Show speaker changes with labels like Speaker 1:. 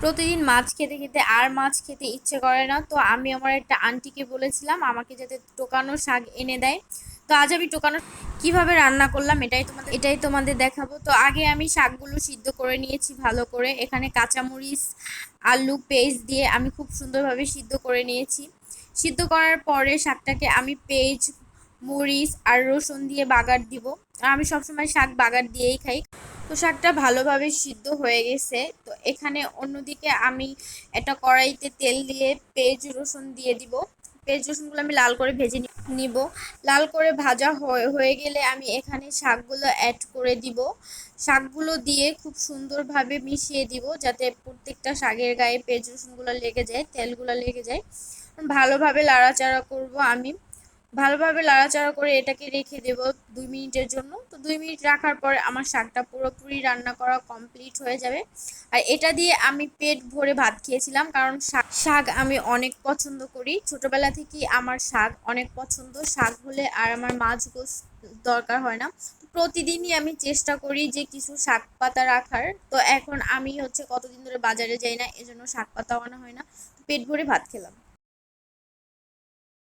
Speaker 1: প্রতিদিন মাছ খেতে খেতে আর মাছ খেতে ইচ্ছে করে না। তো আমি আমার একটা আন্টিকে বলেছিলাম, আমাকে যাতে টোকানো শাক এনে দেয়। তো আজ আমি টোকানো কীভাবে রান্না করলাম এটাই তোমাদের এটাই তোমাদের দেখাবো। তো আগে আমি শাকগুলো সিদ্ধ করে নিয়েছি ভালো করে। এখানে কাঁচামরিচ, আলু পেস্ট দিয়ে আমি খুব সুন্দরভাবে সিদ্ধ করে নিয়েছি। সিদ্ধ করার পরে শাকটাকে আমি পেঁয়াজ মরিচ আর রসুন দিয়ে বাগার দিব। আর আমি সবসময় শাক বাগার দিয়েই খাই। তো শাকটা ভালোভাবে সিদ্ধ হয়ে গেছে। তো এখানে অন্যদিকে আমি একটা কড়াইতে তেল দিয়ে পেঁয়াজ, রসুন দিয়ে দিব। পেঁয়াজ, রসুনগুলো আমি লাল করে ভেজে নিব। লাল করে ভাজা হয়ে হয়ে গেলে আমি এখানে শাকগুলো অ্যাড করে দিব। শাকগুলো দিয়ে খুব সুন্দরভাবে মিশিয়ে দিব যাতে প্রত্যেকটা শাকের গায়ে পেঁয়াজ, রসুনগুলো লেগে যায়, তেলগুলো লেগে যায়। ভালোভাবে লাড়াচাড়া করব আমি। ভালোভাবে লাড়াচাড়া করে এটাকে রেখে দেব দুই মিনিটের জন্য। তো দুই মিনিট রাখার পরে আমার শাকটা পুরোপুরি রান্না করা কমপ্লিট হয়ে যাবে। আর এটা দিয়ে আমি পেট ভরে ভাত খেয়েছিলাম, কারণ শাক আমি অনেক পছন্দ করি। ছোটবেলা থেকেই আমার শাক অনেক পছন্দ। শাক হলে আর আমার মাছ গোস দরকার হয় না। প্রতিদিনই আমি চেষ্টা করি যে কিছু শাক পাতা রাখার। তো এখন আমি হচ্ছে কতদিন ধরে বাজারে যাই না, এজন্য শাক পাতাও আনা হয় না। পেট ভরে ভাত খেলাম।